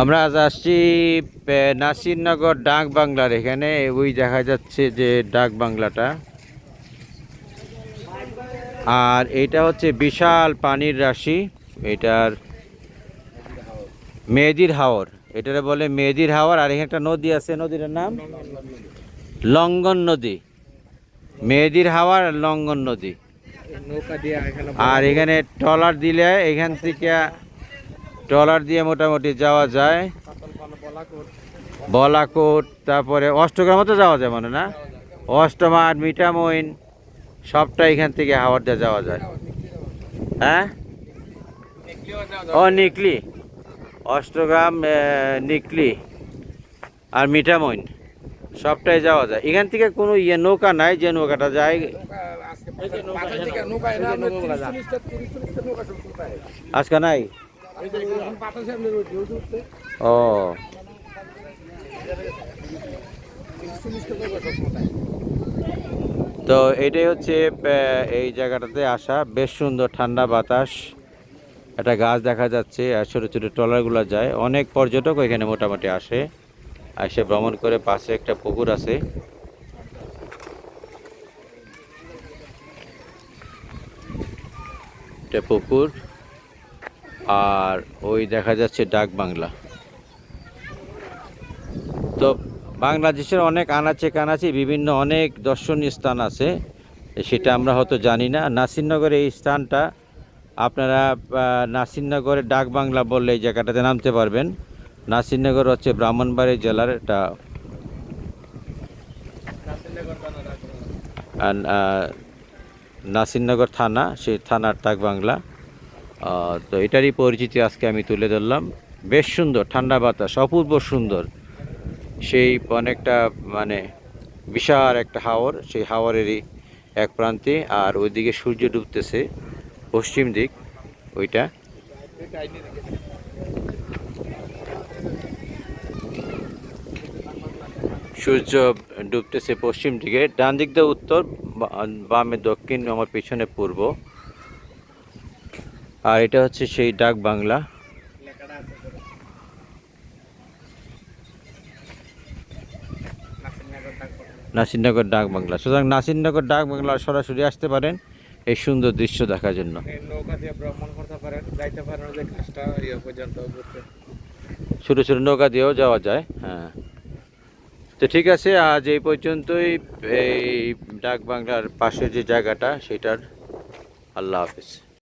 আমরা আজ আসছি নাসিরনগর ডাক বাংলার এখানে। ওই দেখা যাচ্ছে যে ডাক বাংলাটা। আর এটা হচ্ছে বিশাল পানির রাশি। এটার মেহেদির হাওর। এটারে বলে মেহেদির হাওর। আর এখানে একটা নদী আছে নদীটার নাম? লঙ্গন নদী। মেহেদির হাওয়ার আর লঙ্গন নদী। আর এখানে ট্রলার দিলে এখান থেকে ট্রলার দিয়ে মোটামুটি যাওয়া যায়। বলাকোট তারপরে অষ্টগ্রামও তো যাওয়া যায় মনে না? অষ্টমার মিটামইন সবটা এখান থেকে হাওড় দিয়ে যাওয়া যায়। হ্যাঁ? ও নিকলি। অষ্টগ্রাম নিকলি আর মিঠামইন সবটাই যাওয়া যায়। এখান থেকে কোনো ইয়ে নৌকা নাই যে নৌকাটা যায়। আজকে নাই? ও। তো এটাই হচ্ছে এই জায়গাটাতে আসা। বেশ সুন্দর ঠান্ডা বাতাস। একটা গাছ দেখা যাচ্ছে, আর ছোটো ছোটো ট্রলারগুলো যায়। অনেক পর্যটক এখানে মোটামুটি আসে। আসে ভ্রমণ করে পাশে একটা পুকুর আছে। একটা পুকুর। আর ওই দেখা যাচ্ছে ডাক বাংলা। তো বাংলাদেশের অনেক আনাচে কানাচে বিভিন্ন অনেক দর্শনীয় স্থান আছে সেটা আমরা হয়তো জানি না। নাসিরনগরের এই স্থানটা আপনারা আহ, নাসিরনগরে ডাক বাংলা বললে এই জায়গাটাতে নামতে পারবেন। নাসিরনগর হচ্ছে ব্রাহ্মণবাড়ি জেলার আহ, নাসিরনগর থানা সেই থানার ডাক বাংলা। তো এটারই পরিচিতি আজকে আমি তুলে ধরলাম। বেশ সুন্দর, ঠান্ডা বাতাস, অপূর্ব সুন্দর। সেই অনেকটা মানে বিশাল একটা হাওর, সেই হাওরেরই এক প্রান্তে, আর ওইদিকে সূর্য ডুবতেছে পশ্চিম দিক, ওইটা। সূর্য ডুবতেছে পশ্চিম দিকে, ডান দিক দিয়ে উত্তর বামে দক্ষিণ, আমার পিছনে পূর্ব। আর এটা হচ্ছে সেই ডাক বাংলা। নাসিরনগর ডাক বাংলা। সুতরাং নাসিরনগর ডাক বাংলা সরাসরি আসতে পারেন এই সুন্দর দৃশ্য দেখার জন্য। ছোটো ছোটো নৌকা দিয়েও যাওয়া যায় হ্যাঁ। তো ঠিক আছে আজ এই পর্যন্তই। এই ডাক বাংলার পাশে যে জায়গাটা সেটার আল্লাহ হাফিজ।